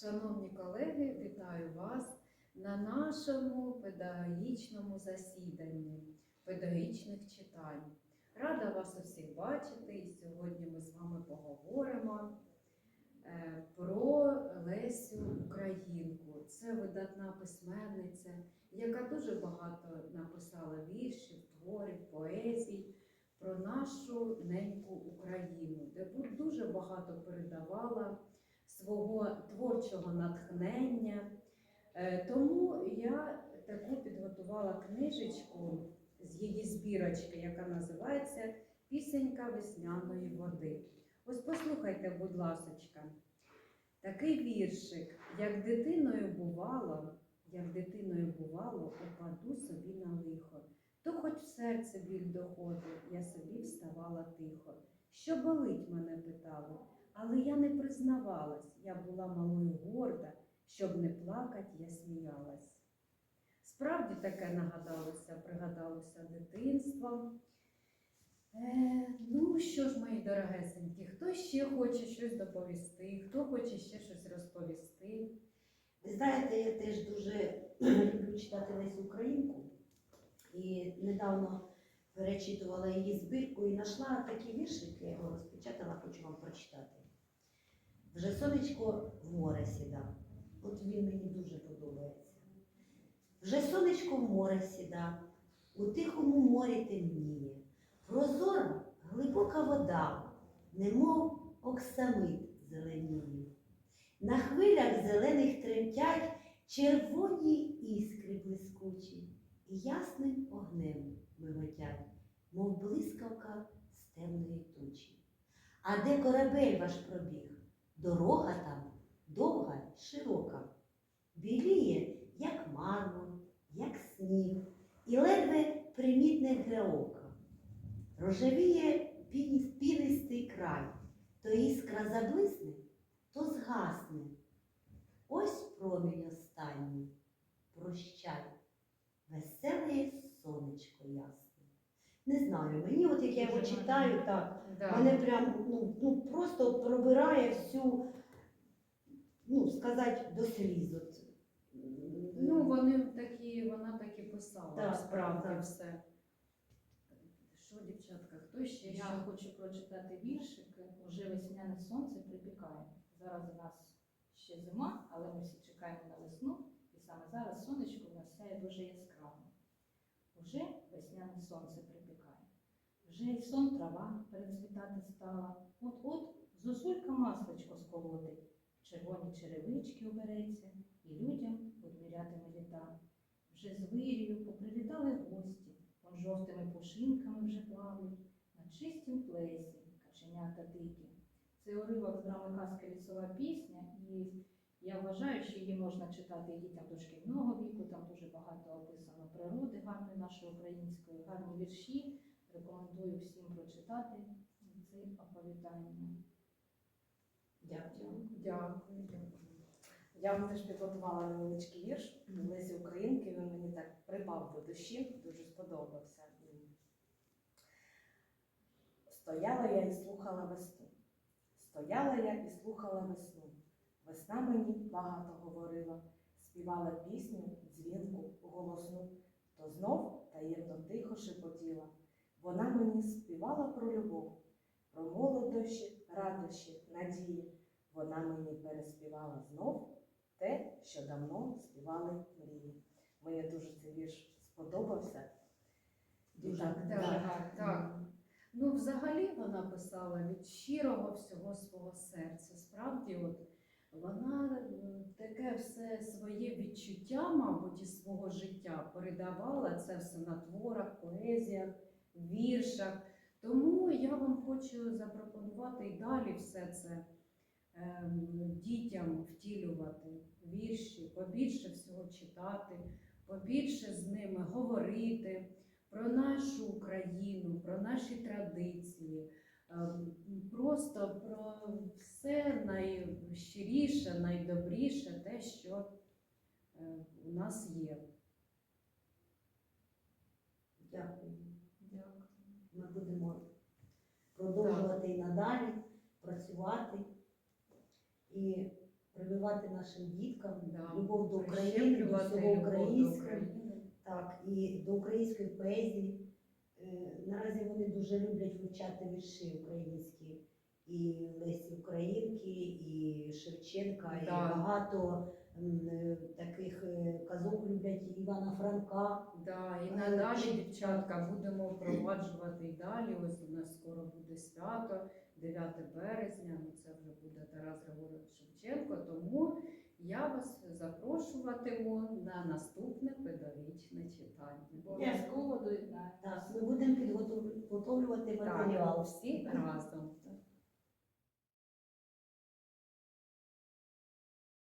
Шановні колеги, вітаю вас на нашому педагогічному засіданні педагогічних читань. Рада вас усіх бачити, і сьогодні ми з вами поговоримо е, про Лесю Українку. Це видатна письменниця, яка дуже багато написала віршів, творів, поезій про нашу неньку Україну, де дуже багато передавала свого творчого натхнення. Е, Тому я таку підготувала книжечку з її збірочки, яка називається Пісенька весняної води. Ось послухайте, будь ласочка, такий віршик, як дитиною бувало, як дитиною бувало, упаду собі на лихо. То хоч в серце біль доходить, я собі вставала тихо. Що болить, мене питали, але я не признавалась, я була малою горда, щоб не плакать, я сміялась. Справді таке нагадалося, пригадалося дитинство. Е, ну що ж, мої дорогесенькі, хто ще хоче щось доповісти, хто хоче ще щось розповісти? Ви знаєте, я теж дуже люблю читати Лесю Українку. І недавно перечитувала її збірку і знайшла такий віршик, я його розпечатала, хочу вам прочитати. Вже сонечко в море сіда. От він мені дуже подобається. Вже сонечко в море сіда, у тихому морі темніє. Прозора глибока вода, немов оксамит зеленіє. На хвилях зелених тремтять червоні іскри блискучі, і ясним огнем миготять, мов блискавка з темної тучі. А де корабель ваш пробіг? Дорога там довга й широка, біліє, як мармур, як сніг, і ледве примітне для ока. Рожевіє пінистий край, то іскра заблисне, то згасне. Ось промінь останній. Не знаю, мені от як я його читаю, так, Да. мене прям ну, ну, просто пробирає всю, ну, сказати, до сліз. От. Ну, вони такі, вона так і писала, Так, справді так, так. все. Що, дівчатка, хто ще? Я що? хочу прочитати віршик Уже весняне сонце припікає. Зараз у нас ще зима, але ми всі чекаємо на весну, і саме зараз сонечко у нас сяє дуже яскраво. Уже весняне сонце припікає. Вже й сон трава перецвітати стала. От-от зозулька масличко сколотить, червоні черевички обереться, і людям одмірятиме літа. Вже з вирію поприлітали гості, он жовтими пушинками вже плавають, на чистім плесі каченята дикі. Це уривок з драми казки лісова пісня, і я вважаю, що її можна читати дітям дошкільного віку. Там дуже багато описано природи гарної нашої української, гарні вірші. Рекомендую всім прочитати це оповідання. Дякую, дякую. Я вам теж підготувала невеличкий вірш Лесі Українки. Він мені так припав до душі, дуже сподобався. Стояла я і слухала весну. Стояла я і слухала весну. Весна мені багато говорила, співала пісню, дзвінку, голосну, то знов таємно тихо шепотіла. Вона мені співала про любов, про молодощі, радощі, надії. Вона мені переспівала знов те, що давно співали мрії. Мені дуже цей вірш сподобався. Дуже, Так, Так, так, так. Ну, взагалі вона писала від щирого всього свого серця. Справді, от вона таке все своє відчуття, мабуть, із свого життя передавала це все на творах, поезіях, віршах. Тому я вам хочу запропонувати і далі все це ем, дітям втілювати вірші, побільше всього читати, побільше з ними говорити про нашу Україну, про наші традиції, просто про все найщиріше, найдобріше, те, що е, у нас є. Дякую. Дякую. Ми будемо продовжувати і надалі працювати. І прививати нашим діткам Да. любов до України, до всього українського, так, і до української поезії. Е, Наразі вони дуже люблять вивчати вірші українські. І Лесі Українки, і Шевченка, і багато таких е, казок люблять і Івана Франка. Да, і Е, надалі, дівчатка, будемо впроваджувати і далі. Ось у нас скоро буде свято, 9 березня. Ну це вже буде Тарас Григорович Шевченко. Тому я вас запрошуватиму на наступне педагогічне читання. Обов'язково доєднаємося. Так, ми будемо підготовлювати матеріал. Так, всі разом.